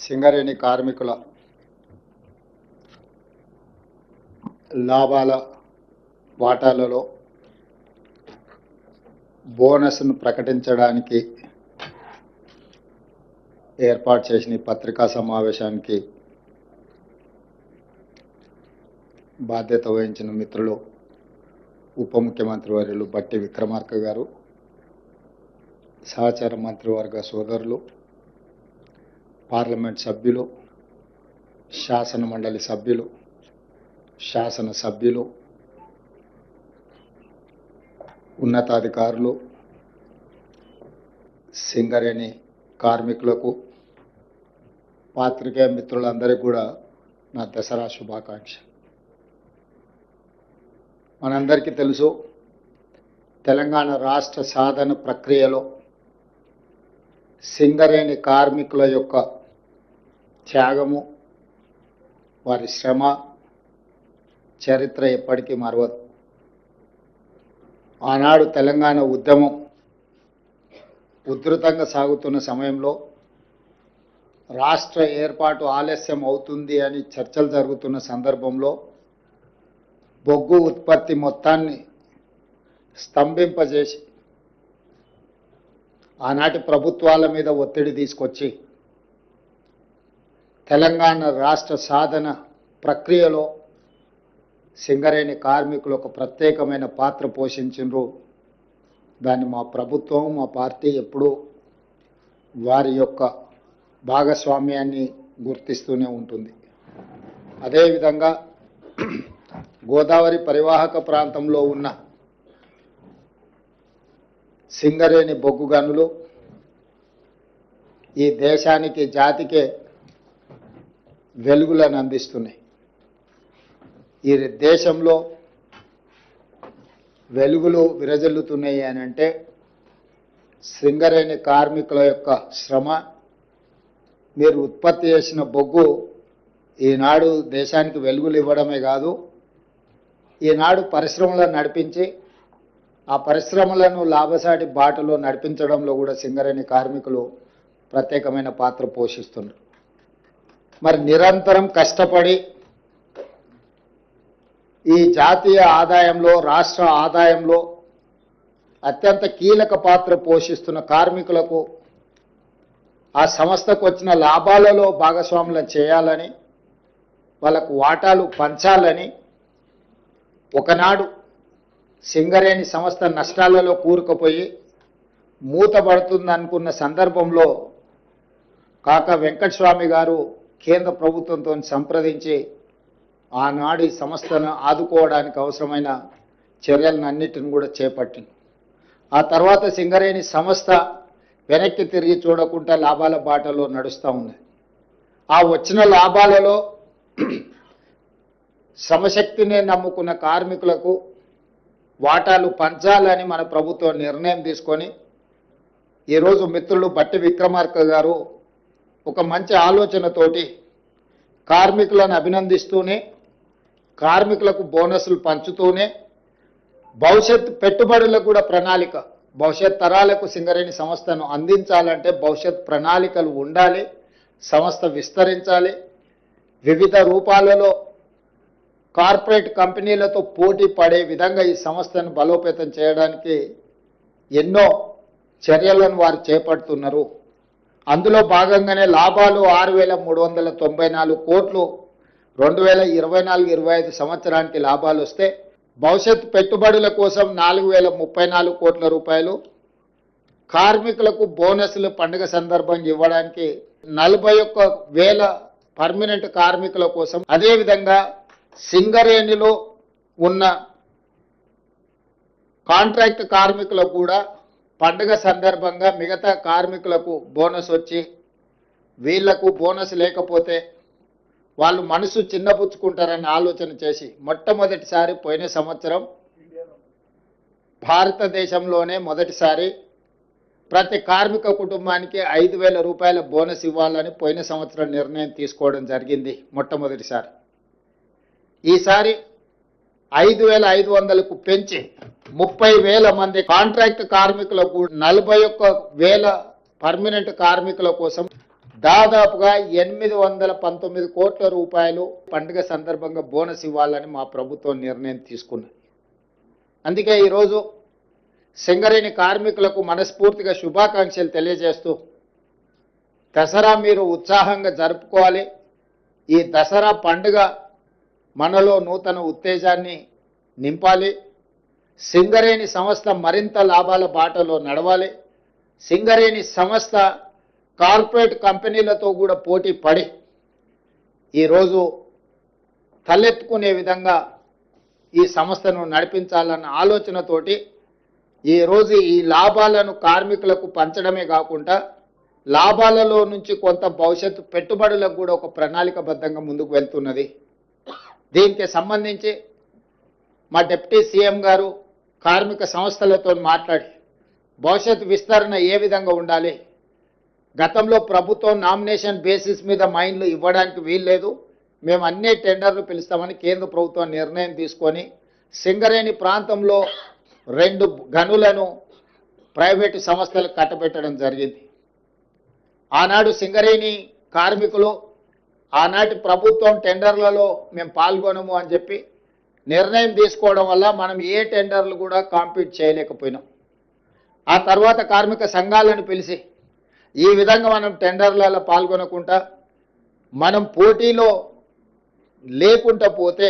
సింగరేణి కార్మికుల లాభాల వాటాలలో బోనస్ను ప్రకటించడానికి ఏర్పాటు చేసిన పత్రికా సమావేశానికి బాధ్యత వహించిన మిత్రులు ఉప ముఖ్యమంత్రి వర్యులు బట్టి విక్రమార్క గారు సహచార మంత్రివర్గ సోదరులు పార్లమెంట్ సభ్యులు శాసన మండలి సభ్యులు శాసన సభ్యులు ఉన్నతాధికారులు సింగరేణి కార్మికులకు పాత్రికేయ మిత్రులందరికీ కూడా నా దసరా శుభాకాంక్ష మనందరికీ తెలుసు తెలంగాణ రాష్ట్ర సాధన ప్రక్రియలో సింగరేణి కార్మికుల యొక్క త్యాగము వారి శ్రమ చరిత్ర ఎప్పటికీ మరవదు. ఆనాడు తెలంగాణ ఉద్యమం ఉధృతంగా సాగుతున్న సమయంలో రాష్ట్ర ఏర్పాటు ఆలస్యం అవుతుంది అని చర్చలు జరుగుతున్న సందర్భంలో బొగ్గు ఉత్పత్తి మొత్తాన్ని స్తంభింపజేసి ఆనాటి ప్రభుత్వాల మీద ఒత్తిడి తీసుకొచ్చి తెలంగాణ రాష్ట్ర సాధన ప్రక్రియలో సింగరేణి కార్మికులు ఒక ప్రత్యేకమైన పాత్ర పోషించారు దాన్ని మా ప్రభుత్వం మా పార్టీ ఎప్పుడూ వారి యొక్క భాగస్వామ్యాన్ని గుర్తిస్తూనే ఉంటుంది. అదేవిధంగా గోదావరి పరివాహక ప్రాంతంలో ఉన్న సింగరేణి బొగ్గు గనులు ఈ దేశానికి జాతికే వెలుగులను అందిస్తున్నాయి. ఈ దేశంలో వెలుగులు విరజల్లుతున్నాయి అని అంటే సింగరేణి కార్మికుల యొక్క శ్రమ మీరు ఉత్పత్తి చేసిన బొగ్గు ఈనాడు దేశానికి వెలుగులు ఇవ్వడమే కాదు ఈనాడు పరిశ్రమలను నడిపించి ఆ పరిశ్రమలను లాభసాటి బాటలో నడిపించడంలో కూడా సింగరేణి కార్మికులు ప్రత్యేకమైన పాత్ర పోషిస్తున్నారు. మరి నిరంతరం కష్టపడి ఈ జాతీయ ఆదాయంలో రాష్ట్ర ఆదాయంలో అత్యంత కీలక పాత్ర పోషిస్తున్న కార్మికులకు ఆ సంస్థకు వచ్చిన లాభాలలో భాగస్వాములను చేయాలని వాళ్ళకు వాటాలు పంచాలని ఒకనాడు సింగరేణి సంస్థ నష్టాలలో కూరుకుపోయి మూతపడుతుంది అనుకున్న సందర్భంలో కాక వెంకటస్వామి గారు కేంద్ర ప్రభుత్వంతో సంప్రదించి ఆనాడు సంస్థను ఆదుకోవడానికి అవసరమైన చర్యలన్నిటిని కూడా చేపట్టింది. ఆ తర్వాత సింగరేణి సంస్థ వెనక్కి తిరిగి చూడకుండా లాభాల బాటలో నడుస్తూ ఉంది. ఆ వచ్చిన లాభాలలో శ్రమశక్తిని నమ్ముకున్న కార్మికులకు వాటాలు పంచాలని మన ప్రభుత్వం నిర్ణయం తీసుకొని ఈరోజు మిత్రులు బట్టి విక్రమార్క గారు ఒక మంచి ఆలోచనతోటి కార్మికులను అభినందిస్తూనే కార్మికులకు బోనస్లు పంచుతూనే భవిష్యత్ పెట్టుబడులకు కూడా ప్రణాళిక భవిష్యత్ తరాలకు సింగరేణి సంస్థను అందించాలంటే భవిష్యత్ ప్రణాళికలు ఉండాలి సంస్థ విస్తరించాలి. వివిధ రూపాలలో కార్పొరేట్ కంపెనీలతో పోటీ పడే విధంగా ఈ సంస్థను బలోపేతం చేయడానికి ఎన్నో చర్యలను వారు చేపడుతున్నారు. అందులో భాగంగానే లాభాలు ఆరు వేల మూడు వందల తొంభై నాలుగు కోట్లు రెండు వేల ఇరవై నాలుగు ఇరవై ఐదు సంవత్సరానికి లాభాలు వస్తే భవిష్యత్ పెట్టుబడుల కోసం నాలుగు వేల ముప్పై నాలుగు కోట్ల రూపాయలు కార్మికులకు బోనస్లు పండుగ సందర్భంగా ఇవ్వడానికి నలభై ఒక్క వేల పర్మనెంట్ కార్మికుల కోసం అదేవిధంగా సింగరేణిలో ఉన్న కాంట్రాక్ట్ కార్మికులకు కూడా పండుగ సందర్భంగా మిగతా కార్మికులకు బోనస్ వచ్చి వీళ్ళకు బోనస్ లేకపోతే వాళ్ళు మనసు చిన్నపుచ్చుకుంటారని ఆలోచన చేసి మొట్టమొదటిసారి పోయిన సంవత్సరం భారతదేశంలోనే మొదటిసారి ప్రతి కార్మిక కుటుంబానికి ఐదు వేల రూపాయల బోనస్ ఇవ్వాలని పోయిన సంవత్సరం నిర్ణయం తీసుకోవడం జరిగింది మొట్టమొదటిసారి. ఈసారి ఐదు వేల ఐదు వందలకు పెంచి ముప్పై వేల మంది కాంట్రాక్ట్ కార్మికులకు నలభై ఒక్క వేల పర్మనెంట్ కార్మికుల కోసం దాదాపుగా ఎనిమిది వందల పంతొమ్మిది కోట్ల రూపాయలు పండుగ సందర్భంగా బోనస్ ఇవ్వాలని మా ప్రభుత్వం నిర్ణయం తీసుకున్నది. అందుకే ఈరోజు సింగరేణి కార్మికులకు మనస్ఫూర్తిగా శుభాకాంక్షలు తెలియజేస్తూ దసరా మీరు ఉత్సాహంగా జరుపుకోవాలి. ఈ దసరా పండుగ మనలో నూతన ఉత్తేజాన్ని నింపాలి. సింగరేణి సంస్థ మరింత లాభాల బాటలో నడవాలి. సింగరేణి సంస్థ కార్పొరేట్ కంపెనీలతో కూడా పోటీ పడి ఈరోజు తలెత్తుకునే విధంగా ఈ సంస్థను నడిపించాలన్న ఆలోచనతోటి ఈరోజు ఈ లాభాలను కార్మికులకు పంచడమే కాకుండా లాభాలలో నుంచి కొంత భవిష్యత్తు పెట్టుబడులకు కూడా ఒక ప్రణాళికబద్ధంగా ముందుకు వెళ్తున్నది. దీనికి సంబంధించి మా డిప్యూటీ సీఎం గారు కార్మిక సంస్థలతో మాట్లాడి భవిష్యత్ విస్తరణ ఏ విధంగా ఉండాలి? గతంలో ప్రభుత్వం నామినేషన్ బేసిస్ మీద మైన్లు ఇవ్వడానికి వీల్లేదు. మేము అన్ని టెండర్లు పిలుస్తామని కేంద్ర ప్రభుత్వం నిర్ణయం తీసుకొని సింగరేణి ప్రాంతంలో రెండు గనులను ప్రైవేటు సంస్థలకు కట్టబెట్టడం జరిగింది. ఆనాడు సింగరేణి కార్మికులు ఆనాటి ప్రభుత్వం టెండర్లలో మేము పాల్గొనము అని చెప్పి నిర్ణయం తీసుకోవడం వల్ల మనం ఏ టెండర్లు కూడా కాంపీట్ చేయలేకపోయినాం. ఆ తర్వాత కార్మిక సంఘాలను పిలిచి ఈ విధంగా మనం టెండర్లలో పాల్గొనకుండా మనం పోటీలో లేకుండా పోతే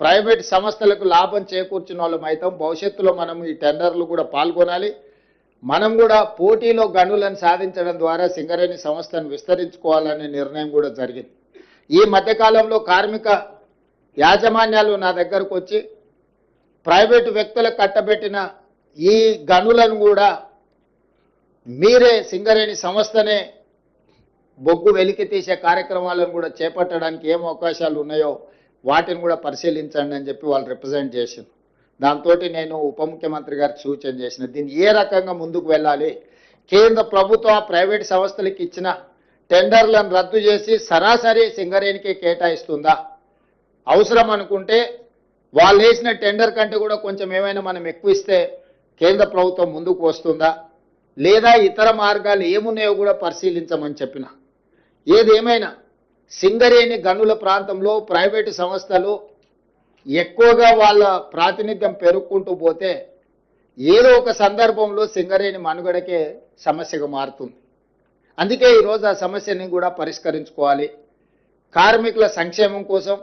ప్రైవేట్ సంస్థలకు లాభం చేకూర్చిన వాళ్ళం అవుతాం. భవిష్యత్తులో మనం ఈ టెండర్లు కూడా పాల్గొనాలి. మనం కూడా పోటీలో గనులను సాధించడం ద్వారా సింగరేణి సంస్థను విస్తరించుకోవాలనే నిర్ణయం కూడా జరిగింది. ఈ మధ్యకాలంలో కార్మిక యాజమాన్యాలు నా దగ్గరకు వచ్చి ప్రైవేటు వ్యక్తులకు కట్టబెట్టిన ఈ గనులను కూడా మీరే సింగరేణి సంస్థనే బొగ్గు వెలికి తీసే కార్యక్రమాలను కూడా చేపట్టడానికి ఏం అవకాశాలు ఉన్నాయో వాటిని కూడా పరిశీలించండి అని చెప్పి వాళ్ళు రిప్రజెంట్ చేసింది దాంతో నేను ఉప ముఖ్యమంత్రి గారికి సూచన చేసిన దీన్ని ఏ రకంగా ముందుకు వెళ్ళాలి? కేంద్ర ప్రభుత్వ ప్రైవేట్ సంస్థలకు ఇచ్చిన టెండర్లను రద్దు చేసి సరాసరి సింగరేణికి కేటాయిస్తుందా? అవసరం అనుకుంటే వాళ్ళు వేసిన టెండర్ కంటే కూడా కొంచెం ఏమైనా మనం ఎక్కువ ఇస్తే కేంద్ర ప్రభుత్వం ముందుకు వస్తుందా? లేదా ఇతర మార్గాలు ఏమున్నాయో కూడా పరిశీలించమని చెప్పిన. ఏదేమైనా సింగరేణి గనుల ప్రాంతంలో ప్రైవేటు సంస్థలు ఎక్కువగా వాళ్ళ ప్రాతినిధ్యం పెరుక్కుంటూ పోతే ఏదో ఒక సందర్భంలో సింగరేణి మనుగడకే సమస్యగా మారుతుంది. అందుకే ఈరోజు ఆ సమస్యని కూడా పరిష్కరించుకోవాలి. కార్మికుల సంక్షేమం కోసం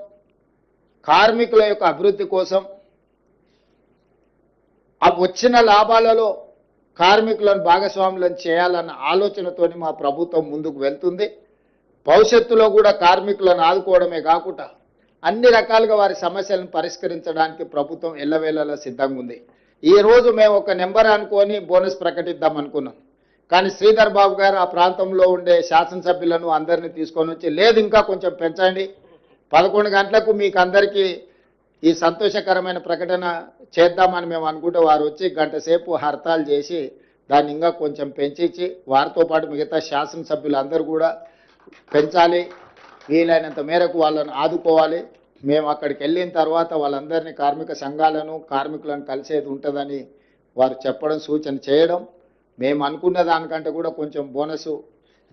కార్మికుల యొక్క అభివృద్ధి కోసం ఆ వచ్చిన లాభాలలో కార్మికులను భాగస్వాములను చేయాలన్న ఆలోచనతోని మా ప్రభుత్వం ముందుకు వెళ్తుంది. భవిష్యత్తులో కూడా కార్మికులను ఆదుకోవడమే కాకుండా అన్ని రకాలుగా వారి సమస్యలను పరిష్కరించడానికి ప్రభుత్వం ఎల్లవేళలా సిద్ధంగా ఉంది. ఈ రోజు మేము ఒక నెంబర్ అనుకొని బోనస్ ప్రకటిద్దాం అనుకున్నాం. కానీ శ్రీధర్ బాబు గారు ఆ ప్రాంతంలో ఉండే శాసనసభ్యులను అందరినీ తీసుకొని వచ్చి లేదు ఇంకా కొంచెం పెంచండి పదకొండు గంటలకు మీకు అందరికీ ఈ సంతోషకరమైన ప్రకటన చేద్దామని మేము అనుకుంటే వారు వచ్చి గంట సేపు హర్తాలు చేసి దాన్ని ఇంకా కొంచెం పెంచేసి వారితో పాటు మిగతా శాసనసభ్యులందరూ కూడా పెంచాలి. వీలైనంత మేరకు వాళ్ళని ఆదుకోవాలి. మేము అక్కడికి వెళ్ళిన తర్వాత వాళ్ళందరినీ కార్మిక సంఘాలను కార్మికులను కలిసేది ఉంటుందని వారు చెప్పడం సూచన చేయడం. మేము అనుకున్న దానికంటే కూడా కొంచెం బోనస్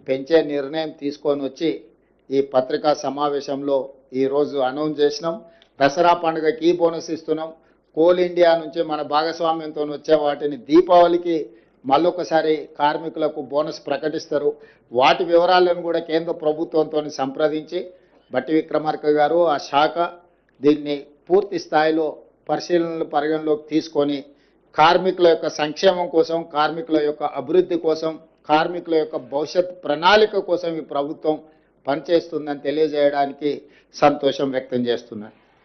పెంచే నిర్ణయం తీసుకొని వచ్చి ఈ పత్రికా సమావేశంలో ఈరోజు అనౌన్స్ చేసినాం. దసరా పండుగకి బోనస్ ఇస్తున్నాం. కోల్ ఇండియా నుంచి మన భాగస్వామ్యంతో వచ్చే వాటిని దీపావళికి మళ్ళొకసారి కార్మికులకు బోనస్ ప్రకటిస్తారు. వాటి వివరాలను కూడా కేంద్ర ప్రభుత్వంతో సంప్రదించి బట్టి విక్రమార్క గారు ఆ శాఖ దీన్ని పూర్తి స్థాయిలో పరిశీలనలు పరిగణలోకి తీసుకొని కార్మికుల యొక్క సంక్షేమం కోసం కార్మికుల యొక్క అభివృద్ధి కోసం కార్మికుల యొక్క భవిష్యత్ ప్రణాళిక కోసం ఈ ప్రభుత్వం పనిచేస్తుందని తెలియజేయడానికి సంతోషం వ్యక్తం చేస్తున్నారు.